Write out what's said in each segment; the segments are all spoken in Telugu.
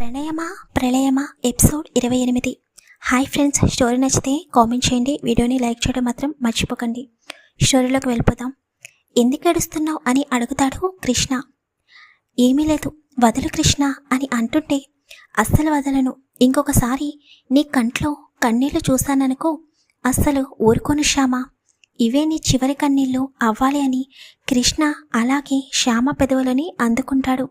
ప్రణయమా? ప్రళయమా? ఎపిసోడ్ ఇరవై ఎనిమిది. హాయ్ ఫ్రెండ్స్ స్టోరీ నచ్చితే కామెంట్ చేయండి. వీడియోని లైక్ చేయడం మాత్రం మర్చిపోకండి. స్టోరీలోకి వెళ్ళిపోదాం. ఎందుకు ఏడుస్తున్నావు అని అడుగుతాడు కృష్ణ. ఏమీ లేదు వదలు కృష్ణ అని అంటుంటే అస్సలు వదలను. ఇంకొకసారి నీ కంట్లో కన్నీళ్ళు చూశాననుకో అస్సలు ఊరుకోను శ్యామ. ఇవే నీ చివరి కన్నీళ్ళు అవ్వాలి అని కృష్ణ అలాగే శ్యామ పెదవులని అందుకుంటాడు.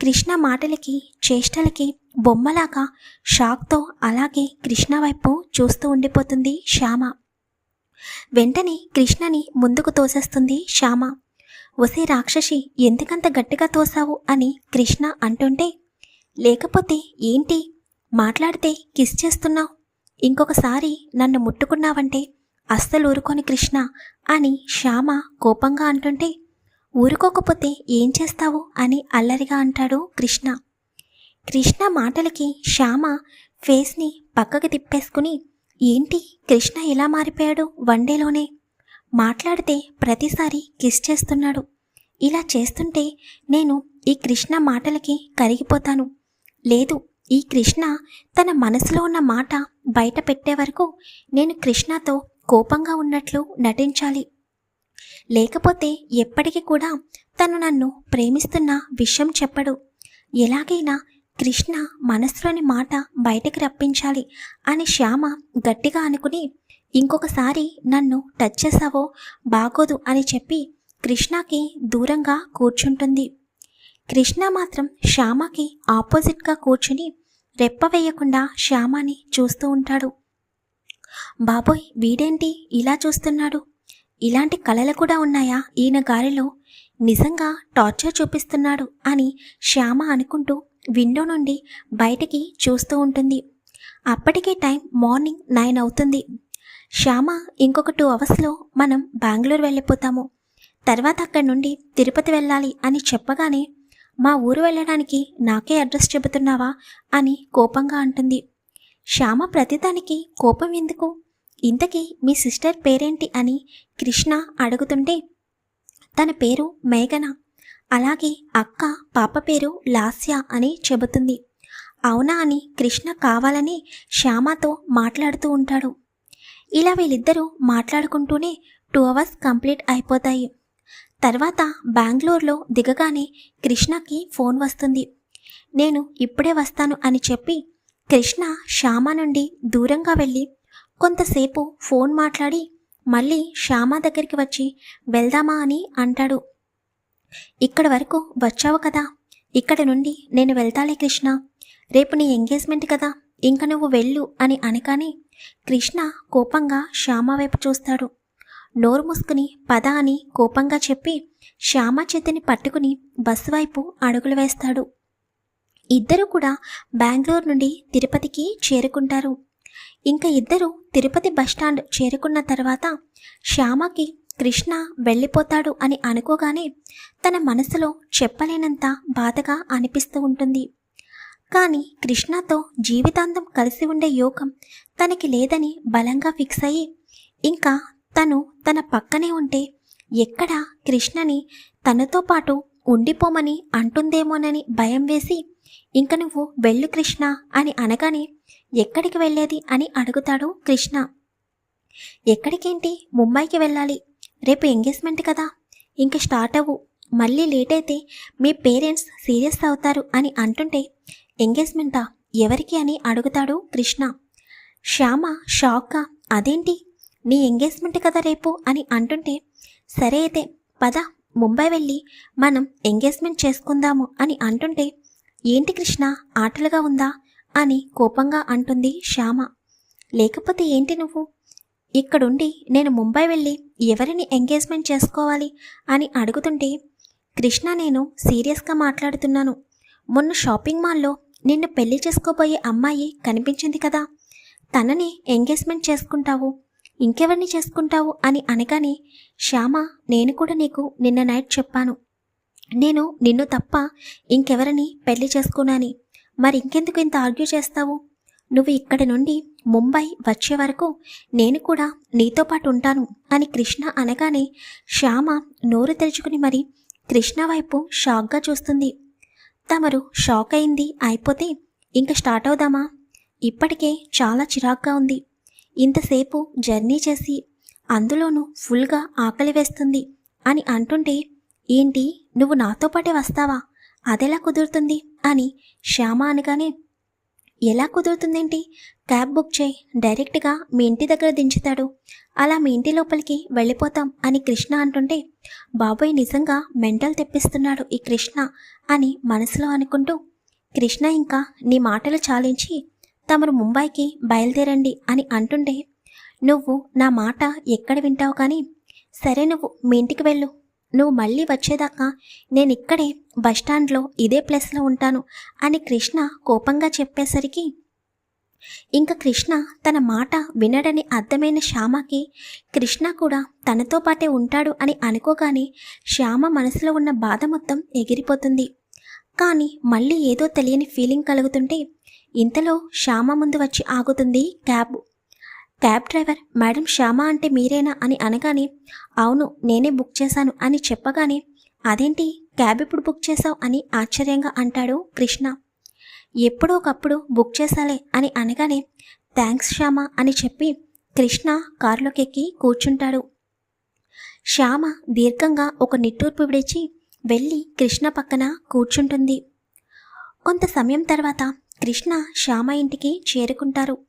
కృష్ణ మాటలకి చేష్టలకి బొమ్మలాగా షాక్తో అలాగే కృష్ణ వైపు చూస్తూ ఉండిపోతుంది శ్యామ. వెంటనే కృష్ణని ముందుకు తోసేస్తుంది శ్యామ. ఒసే రాక్షసి ఎందుకంత గట్టిగా తోసావు అని కృష్ణ అంటుంటే లేకపోతే ఏంటి? మాట్లాడితే కిస్ చేస్తున్నావు? ఇంకొకసారి నన్ను ముట్టుకున్నావంటే అస్సలు ఊరుకోని కృష్ణ అని శ్యామ కోపంగా అంటుంటే ఊరుకోకపోతే ఏం చేస్తావు? అని అల్లరిగా అంటాడు కృష్ణ. కృష్ణ మాటలకి శ్యామ ఫేస్ని పక్కకి తిప్పేసుకుని ఏంటి కృష్ణ ఇలా మారిపోయాడు వన్డేలోనే? మాట్లాడితే ప్రతిసారి కిస్ చేస్తున్నాడు. ఇలా చేస్తుంటే నేను ఈ కృష్ణ మాటలకి కరిగిపోతాను. లేదు ఈ కృష్ణ తన మనసులో ఉన్న మాట బయట పెట్టే వరకు నేను కృష్ణతో కోపంగా ఉన్నట్లు నటించాలి. లేకపోతే ఎప్పటికీ కూడా తను నన్ను ప్రేమిస్తున్న విషయం చెప్పడు. ఎలాగైనా కృష్ణ మనసులోని మాట బయటకు రప్పించాలి అని శ్యామ గట్టిగా అనుకుని ఇంకొకసారి నన్ను టచ్ చేసావో బాగోదు అని చెప్పి కృష్ణకి దూరంగా కూర్చుంటుంది. కృష్ణ మాత్రం శ్యామకి ఆపోజిట్గా కూర్చుని రెప్ప వేయకుండా శ్యామని చూస్తూ ఉంటాడు. బాబోయ్ వీడేంటి ఇలా చూస్తున్నాడు? ఇలాంటి కళలు కూడా ఉన్నాయా? ఈయన గారిలో నిజంగా టార్చర్ చూపిస్తున్నాడు అని శ్యామ అనుకుంటూ విండో నుండి బయటికి చూస్తూ ఉంటుంది. అప్పటికే టైం మార్నింగ్ నైన్ అవుతుంది. శ్యామ ఇంకొక టూ అవర్స్లో మనం బెంగళూరు వెళ్ళిపోతాము. తర్వాత అక్కడి నుండి తిరుపతి వెళ్ళాలి అని చెప్పగానే మా ఊరు వెళ్ళడానికి నాకే అడ్రస్ చెబుతున్నావా? అని కోపంగా అంటుంది. శ్యామ ప్రతిదానికి కోపం ఎందుకు? ఇంతకీ మీ సిస్టర్ పేరేంటి అని కృష్ణ అడుగుతుంటే తన పేరు మేఘన అలాగే అక్క పాప పేరు లాస్య అని చెబుతుంది. అవునా అని కృష్ణ కావాలని శ్యామతో మాట్లాడుతూ ఉంటాడు. ఇలా వీళ్ళిద్దరూ మాట్లాడుకుంటూనే టూ అవర్స్ కంప్లీట్ అయిపోతాయి. తర్వాత బెంగళూరులో దిగగానే కృష్ణకి ఫోన్ వస్తుంది. నేను ఇప్పుడే వస్తాను అని చెప్పి కృష్ణ శ్యామ నుండి దూరంగా వెళ్ళి కొంతసేపు ఫోన్ మాట్లాడి మళ్ళీ శ్యామ దగ్గరికి వచ్చి వెళ్దామా అని అంటాడు. ఇక్కడ వరకు వచ్చావు కదా. ఇక్కడ నుండి నేను వెళ్తాలే కృష్ణ. రేపు నీ ఎంగేజ్మెంట్ కదా. ఇంక నువ్వు వెళ్ళు అని అనగానే కృష్ణ కోపంగా శ్యామ వైపు చూస్తాడు. నోరు మూసుకుని పద అని కోపంగా చెప్పి శ్యామ చేతిని పట్టుకుని బస్సు వైపు అడుగులు వేస్తాడు. ఇద్దరూ కూడా బెంగళూరు నుండి తిరుపతికి చేరుకుంటారు. ఇంకా ఇద్దరు తిరుపతి బస్టాండ్ చేరుకున్న తర్వాత శ్యామకి కృష్ణ వెళ్ళిపోతాడు అని అనుకోగానే తన మనసులో చెప్పలేనంత బాధగా అనిపిస్తూ ఉంటుంది. కానీ కృష్ణతో జీవితాంతం కలిసి ఉండే యోగం తనకి లేదని బలంగా ఫిక్స్ అయ్యి ఇంకా తను తన పక్కనే ఉంటే ఎక్కడ కృష్ణని తనతో పాటు ఉండిపోమని అంటుందేమోనని భయం వేసి ఇంక నువ్వు వెళ్ళు కృష్ణ అని అనగానే ఎక్కడికి వెళ్ళేది అని అడుగుతాడు కృష్ణ. ఎక్కడికేంటి? ముంబైకి వెళ్ళాలి. రేపు ఎంగేజ్మెంట్ కదా. ఇంక స్టార్ట్ అవ్వు. మళ్ళీ లేట్ అయితే మీ పేరెంట్స్ సీరియస్ అవుతారు అని అంటుంటే ఎంగేజ్మెంటా? ఎవరికి అని అడుగుతాడు కృష్ణ. శ్యామ షాక్గా అదేంటి? నీ ఎంగేజ్మెంట్ కదా రేపు అని అంటుంటే సరే అయితే పద ముంబై వెళ్ళి మనం ఎంగేజ్మెంట్ చేసుకుందాము అని అంటుంటే ఏంటి కృష్ణ? ఆటలుగా ఉందా? అని కోపంగా అంటుంది శ్యామ. లేకపోతే ఏంటి నువ్వు? ఇక్కడుండి నేను ముంబై వెళ్ళి ఎవరిని ఎంగేజ్మెంట్ చేసుకోవాలి అని అడుగుతుంటే కృష్ణ నేను సీరియస్గా మాట్లాడుతున్నాను. మొన్న షాపింగ్ మాల్లో నిన్ను పెళ్ళి చేసుకోబోయే అమ్మాయి కనిపించింది కదా. తనని ఎంగేజ్మెంట్ చేసుకుంటావు. ఇంకెవరిని చేసుకుంటావు అని అనగానే శ్యామ నేను కూడా నీకు నిన్న నైట్ చెప్పాను. నేను నిన్ను తప్ప ఇంకెవరిని పెళ్ళి చేసుకున్నాని మరి ఇంకెందుకు ఇంత ఆర్గ్యూ చేస్తావు? నువ్వు ఇక్కడి నుండి ముంబై వచ్చే వరకు నేను కూడా నీతో పాటు ఉంటాను అని కృష్ణ అనగానే శ్యామ నోరు తెరుచుకుని మరి కృష్ణ వైపు షాక్గా చూస్తుంది. తమరు షాక్ అయింది అయిపోతే ఇంకా స్టార్ట్ అవుదామా? ఇప్పటికే చాలా చిరాగ్గా ఉంది. ఇంతసేపు జర్నీ చేసి అందులోనూ ఫుల్గా ఆకలి వేస్తుంది అని అంటుంటే ఏంటి నువ్వు నాతో పాటే వస్తావా? అదెలా కుదురుతుంది? అని శ్యామ అనగానే ఎలా కుదురుతుందేంటి? క్యాబ్ బుక్ చేయి. డైరెక్ట్గా మీ ఇంటి దగ్గర దించుతాడు. అలా మీ ఇంటి లోపలికి వెళ్ళిపోతాం అని కృష్ణ అంటుంటే బాబాయ్ నిజంగా మెంటల్ తెప్పిస్తున్నాడు ఈ కృష్ణ అని మనసులో అనుకుంటూ కృష్ణ ఇంకా నీ మాటలు చాలించి తమరు ముంబైకి బయలుదేరండి అని అంటుంటే నువ్వు నా మాట ఎక్కడ వింటావు కానీ సరే నువ్వు మీ ఇంటికి వెళ్ళు. నువ్వు మళ్ళీ వచ్చేదాకా నేను ఇక్కడే బస్టాండ్లో ఇదే ప్లేస్లో ఉంటాను అని కృష్ణ కోపంగా చెప్పేసరికి ఇంకా కృష్ణ తన మాట వినడని అర్థమైన శ్యామకి కృష్ణ కూడా తనతో పాటే ఉంటాడు అని అనుకోగానే శ్యామ మనసులో ఉన్న బాధ మొత్తం ఎగిరిపోతుంది. కానీ మళ్ళీ ఏదో తెలియని ఫీలింగ్ కలుగుతుంటే ఇంతలో శ్యామ ముందు వచ్చి ఆగుతుంది cab. Cab driver madam Shyama అంటే మీరేనా? అని అనగానే అవును నేనే బుక్ చేశాను అని చెప్పగానే అదేంటి క్యాబ్ ఇప్పుడు బుక్ చేశావు? అని ఆశ్చర్యంగా అంటాడు కృష్ణ. ఎప్పుడో ఒకప్పుడు బుక్ చేశాలే అని అనగానే థ్యాంక్స్ శ్యామ అని చెప్పి కృష్ణ కారులోకి ఎక్కి కూర్చుంటాడు. శ్యామ దీర్ఘంగా ఒక నిట్టూర్పు విడిచి వెళ్ళి కృష్ణ పక్కన కూర్చుంటుంది. కొంత సమయం తర్వాత కృష్ణ శ్యామ ఇంటికి చేరుకుంటారు.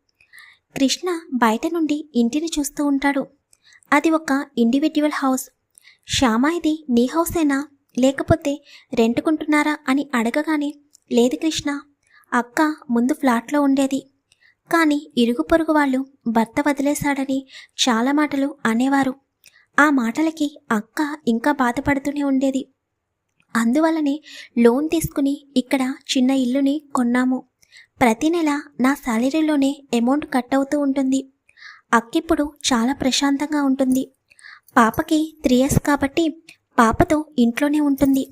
కృష్ణ బయట నుండి ఇంటిని చూస్తూ ఉంటాడు. అది ఒక ఇండివిడ్యువల్ హౌస్ శ్యామ ఇది నీ హౌసేనా లేకపోతే రెంటుకుంటున్నారా అని అడగగానే లేదు కృష్ణ అక్క ముందు ఫ్లాట్లో ఉండేది. కానీ ఇరుగు పొరుగు వాళ్ళు భర్త వదిలేశాడని చాలా మాటలు అనేవారు. ఆ మాటలకి అక్క ఇంకా బాధపడుతూనే ఉండేది. అందువల్లనే లోన్ తీసుకుని ఇక్కడ చిన్న ఇల్లుని కొన్నాము. ప్రతి నెల నా శాలరీలోనే అమౌంట్ కట్ అవుతూ ఉంటుంది. అక్కిప్పుడు చాలా ప్రశాంతంగా ఉంటుంది. పాపకి త్రీ ఇయర్స్ కాబట్టి పాపతో ఇంట్లోనే ఉంటుంది.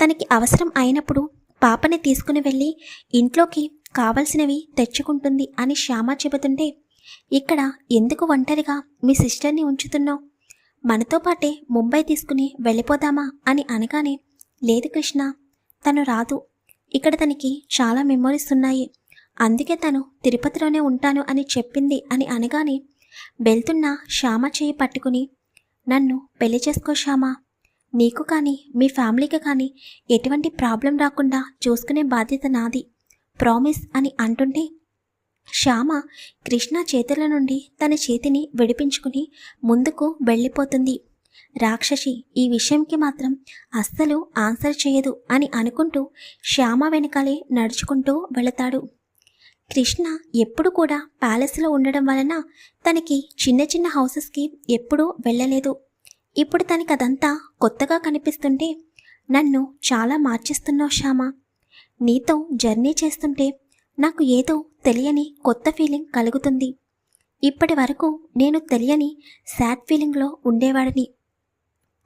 తనకి అవసరం అయినప్పుడు పాపని తీసుకుని వెళ్ళి ఇంట్లోకి కావలసినవి తెచ్చుకుంటుంది అని శ్యామ చెబుతుంటే ఇక్కడ ఎందుకు ఒంటరిగా మీ సిస్టర్ని ఉంచుతున్నావు? మనతో పాటే ముంబై తీసుకుని వెళ్ళిపోదామా? అని అనగానే లేదు కృష్ణ తను రాదు. ఇక్కడ తనకి చాలా మెమొరీస్ ఉన్నాయి. అందుకే తను తిరుపతిలోనే ఉంటాను అని చెప్పింది అని అనగానే వెళ్తున్న శ్యామ చేయి పట్టుకుని నన్ను పెళ్ళి చేసుకో శ్యామ. నీకు కానీ మీ ఫ్యామిలీకి కానీ ఎటువంటి ప్రాబ్లం రాకుండా చూసుకునే బాధ్యత నాది. ప్రామిస్ అని అంటుంటే శ్యామ కృష్ణ చేతుల నుండి తన చేతిని విడిపించుకుని ముందుకు వెళ్ళిపోతుంది. రాక్షసి ఈ విషయంకి మాత్రం అస్సలు ఆన్సర్ చేయదు అని అనుకుంటూ శ్యామ వెనకాలే నడుచుకుంటూ వెళతాడు. కృష్ణ ఎప్పుడు కూడా ప్యాలెస్లో ఉండడం వలన తనకి చిన్న చిన్న హౌసెస్కి ఎప్పుడూ వెళ్ళలేదు. ఇప్పుడు తనకి అదంతా కొత్తగా కనిపిస్తుంటే నన్ను చాలా మార్చేస్తున్నావు శ్యామ. నీతో జర్నీ చేస్తుంటే నాకు ఏదో తెలియని కొత్త ఫీలింగ్ కలుగుతుంది. ఇప్పటి వరకు నేను తెలియని సాడ్ ఫీలింగ్లో ఉండేవాడిని.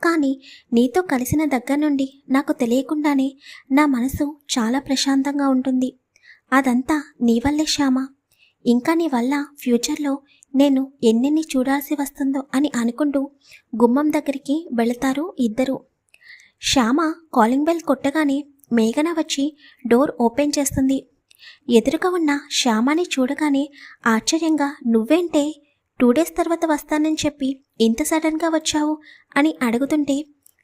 కానీ నీతో కలిసిన దగ్గర నుండి నాకు తెలియకుండానే నా మనసు చాలా ప్రశాంతంగా ఉంటుంది. అదంతా నీ వల్లే శ్యామ. ఇంకా నీ వల్ల ఫ్యూచర్లో నేను ఎన్నెన్ని చూడాల్సి వస్తుందో అని అనుకుంటూ గుమ్మం దగ్గరికి వెళతారు ఇద్దరు. శ్యామ కాలింగ్ బెల్ కొట్టగానే మేఘన వచ్చి డోర్ ఓపెన్ చేస్తుంది. ఎదురుగా ఉన్న శ్యామని చూడగానే ఆశ్చర్యంగా నువ్వేంటే? టూ డేస్ తర్వాత వస్తానని చెప్పి ఇంత సడన్గా వచ్చావు? అని అడుగుతుంటే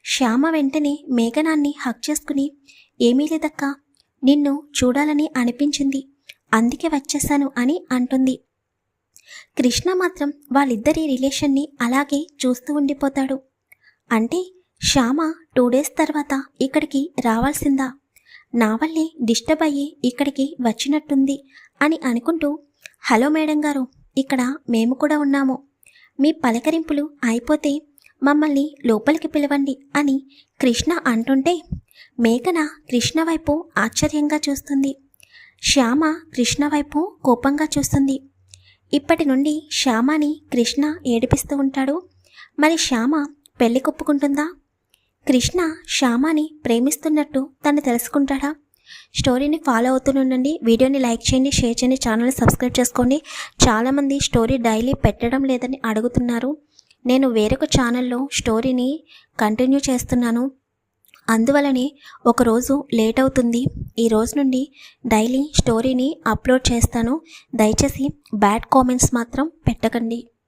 శ్యామ వెంటనే మేఘనాన్ని హక్ చేసుకుని ఏమీ లేదక్క నిన్ను చూడాలని అనిపించింది. అందుకే వచ్చేసాను అని అంటుంది. కృష్ణ మాత్రం వాళ్ళిద్దరి రిలేషన్ని అలాగే చూస్తూ ఉండిపోతాడు. అంటే శ్యామ టూ డేస్ తర్వాత ఇక్కడికి రావాల్సిందా? నా వల్లే డిస్టర్బ్ అయ్యి ఇక్కడికి వచ్చినట్టుంది అని అనుకుంటూ హలో మేడం గారు ఇక్కడ మేము కూడా ఉన్నాము. మీ పలకరింపులు అయిపోతే మమ్మల్ని లోపలికి పిలవండి అని కృష్ణ అంటుంటే మేఘన కృష్ణ వైపు ఆశ్చర్యంగా చూస్తుంది. శ్యామ కృష్ణ వైపు కోపంగా చూస్తుంది. ఇప్పటి నుండి శ్యామని కృష్ణ ఏడిపిస్తూ ఉంటాడు. మరి శ్యామ పెళ్ళి కొప్పుకుంటుందా? కృష్ణ శ్యామని ప్రేమిస్తున్నట్టు తను తెలుసుకుంటాడా? స్టోరీని ఫాలో అవుతుండండి వీడియోని లైక్ చేయండి షేర్ చేయండి ఛానల్ని సబ్స్క్రైబ్ చేసుకోండి. చాలామంది స్టోరీ డైలీ పెట్టడం లేదని అడుగుతున్నారు. నేను వేరొక ఛానల్లో స్టోరీని కంటిన్యూ చేస్తున్నాను. అందువలనే ఒకరోజు లేట్ అవుతుంది. ఈ రోజు నుండి డైలీ స్టోరీని అప్లోడ్ చేస్తాను. దయచేసి బ్యాడ్ కామెంట్స్ మాత్రం పెట్టకండి.